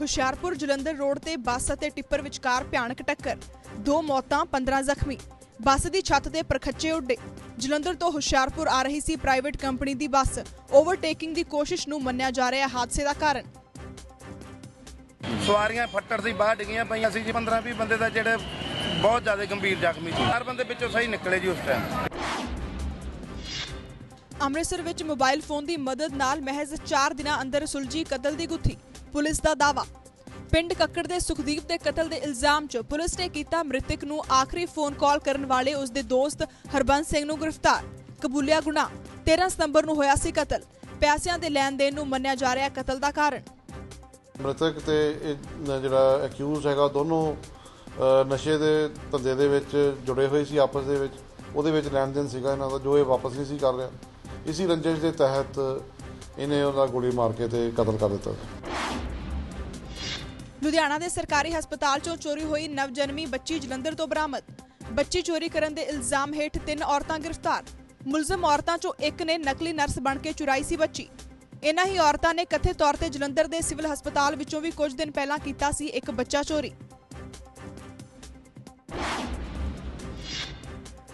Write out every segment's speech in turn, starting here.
Hoshiarpur Jalandhar road ਤੇ ਬੱਸ ਅਤੇ tipper ਵਿਚਕਾਰ ਭਿਆਨਕ ਟੱਕਰ। ਦੋ ਮੌਤਾਂ 15 ਜ਼ਖਮੀ। ਬੱਸ ਦੀ ਛੱਤ ਦੇ ਪਰਖੱਚੇ ਉੱਡੇ। ਜਲੰਧਰ ਤੋਂ ਹੁਸ਼ਿਆਰਪੁਰ ਆ ਰਹੀ ਸੀ ਪ੍ਰਾਈਵੇਟ ਕੰਪਨੀ ਦੀ ਬੱਸ। ਓਵਰਟੇਕਿੰਗ ਦੀ ਕੋਸ਼ਿਸ਼ ਨੂੰ ਮੰਨਿਆ ਜਾ ਰਿਹਾ ਹਾਦਸੇ ਦਾ ਕਾਰਨ। ਸਵਾਰੀਆਂ ਫੱਟੜ ਸੀ, ਬਾਹਰ ਡਿੱਗੀਆਂ ਪਈਆਂ ਸੀ ਜੀ 15 20 ਬੰਦੇ ਦਾ ਜਿਹੜੇ ਬਹੁਤ ਜ਼ਿਆਦਾ ਗੰਭੀਰ ਜ਼ਖਮੀ ਸੀ। ਚਾਰ ਬੰਦੇ ਵਿੱਚੋਂ ਸਹੀ ਨਿਕਲੇ ਜੀ ਉਸ ਟਾਈਮ ਅੰਮ੍ਰਿਤਸਰ ਵਿੱਚ ਮੋਬਾਈਲ ਫੋਨ ਦੀ ਮਦਦ ਨਾਲ ਮਹਿਜ਼ 4 ਦਿਨਾਂ ਅੰਦਰ ਸੁਲਝੀ ਕਤਲ ਦੀ ਗੁੱਥੀ, ਪੁਲਿਸ ਦਾ ਦਾਵਾ ਪਿੰਡ ਕੱਕੜ ਦੇ ਸੁਖਦੀਪ ਦੇ ਕਤਲ ਦੇ ਇਲਜ਼ਾਮ 'ਚ ਪੁਲਿਸ ਨੇ ਕੀਤਾ ਮ੍ਰਿਤਕ ਨੂੰ ਆਖਰੀ ਫੋਨ ਕਾਲ ਕਰਨ ਵਾਲੇ ਉਸ ਦੇ ਦੋਸਤ ਹਰਬੰਸ ਸਿੰਘ ਨੂੰ ਗ੍ਰਿਫਤਾਰ। ਕਬੂਲਿਆ ਗੁਨਾਹ 13 ਸਤੰਬਰ ਨੂੰ ਹੋਇਆ ਸੀ ਕਤਲ। ਪੈਸਿਆਂ ਦੇ ਲੈਣ ਦੇਣ ਨੂੰ ਮੰਨਿਆ ਜਾ ਰਿਹਾ ਕਤਲ ਦਾ ਕਾਰਨ। ਮ੍ਰਿਤਕ ਤੇ ਇਹ ਜਿਹੜਾ ਅਕਿਊਜ਼ ਹੈਗਾ, ਦੋਨੋਂ ਨਸ਼ੇ ਦੇ ਧੰਦੇ ਦੇ ਵਿੱਚ ਜੁੜੇ ਹੋਏ ਸੀ, ਆਪਸ ਦੇ ਵਿੱਚ। ਉਹਦੇ ਵਿੱਚ ਲੈਣ ਦੇਣ ਸੀਗਾ ਇਹਨਾਂ ਦਾ, ਜੋ ਇਹ ਵਾਪਸ ਨਹੀਂ ਸੀ ਕਰ ਰਿਹਾ। ਇਸੀ ਰੰਜਿਸ਼ ਦੇ ਤਹਿਤ ਇਹਨੇ ਉਹਦਾ ਗੋਲੀ ਮਾਰ ਕੇ ਤੇ ਕਤਲ ਕਰ ਦਿੱਤਾ। ਲੁਧਿਆਣਾ ਦੇ ਸਰਕਾਰੀ ਹਸਪਤਾਲ 'ਚੋਂ ਚੋਰੀ ਹੋਈ ਨਵਜਨਮੀ ਬੱਚੀ ਜਲੰਧਰ ਤੋਂ ਬਰਾਮਦ। ਬੱਚੀ ਚੋਰੀ ਕਰਨ ਦੇ ਇਲਜ਼ਾਮ ਹੇਠ ਤਿੰਨ ਔਰਤਾਂ ਗ੍ਰਿਫਤਾਰ। ਮੁਲਜ਼ਮ ਔਰਤਾਂ 'ਚੋਂ ਇੱਕ ਨੇ ਨਕਲੀ ਨਰਸ ਬਣ ਕੇ ਚੁਰਾਈ ਸੀ ਬੱਚੀ। ਇਨ੍ਹਾਂ ਹੀ ਔਰਤਾਂ ਨੇ ਕਥਿਤ ਤੌਰ ਤੇ ਜਲੰਧਰ ਦੇ ਸਿਵਲ ਹਸਪਤਾਲ ਵਿੱਚੋਂ ਵੀ ਕੁਝ ਦਿਨ ਪਹਿਲਾਂ ਕੀਤਾ ਸੀ ਇੱਕ ਬੱਚਾ ਚੋਰੀ।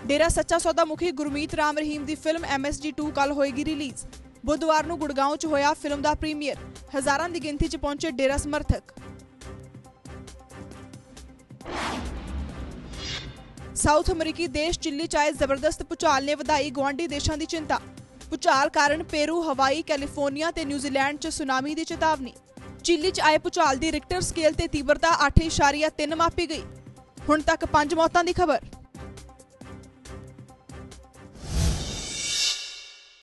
ਡੇਰਾ ਸੱਚਾ ਸੌਦਾ ਮੁਖੀ ਗੁਰਮੀਤ ਰਾਮ ਰਹੀਮ ਦੀ ਫਿਲਮ MSG2 ਕੱਲ ਹੋਏਗੀ ਰਿਲੀਜ਼। ਬੁੱਧਵਾਰ ਨੂੰ ਗੁੜਗਾਉਂ 'ਚ ਹੋਇਆ ਫਿਲਮ ਦਾ ਪ੍ਰੀਮੀਅਰ। ਹਜ਼ਾਰਾਂ ਦੀ ਗਿਣਤੀ 'ਚ ਪਹੁੰਚੇ ਡੇਰਾ ਸਮਰਥਕ। ਸਾਊਥ ਅਮਰੀਕੀ ਦੇਸ਼ ਚਿੱਲੀ 'ਚ ਆਏ ਜ਼ਬਰਦਸਤ ਭੁਚਾਲ ਨੇ ਵਧਾਈ ਗੁਆਂਢੀ ਦੇਸ਼ਾਂ ਦੀ ਚਿੰਤਾ। ਭੁਚਾਲ ਕਾਰਨ ਪੇਰੂ, ਹਵਾਈ, ਕੈਲੀਫੋਰਨੀਆ ਤੇ ਨਿਊਜ਼ੀਲੈਂਡ 'ਚ ਸੁਨਾਮੀ ਦੀ ਚੇਤਾਵਨੀ। ਚਿੱਲੀ 'ਚ ਆਏ ਭੁਚਾਲ ਦੀ ਰਿਕਟਰ ਸਕੇਲ ਤੇ ਤੀਬਰਤਾ 8.3 ਮਾਪੀ ਗਈ। ਹੁਣ ਤੱਕ 5 ਮੌਤਾਂ ਦੀ ਖਬਰ।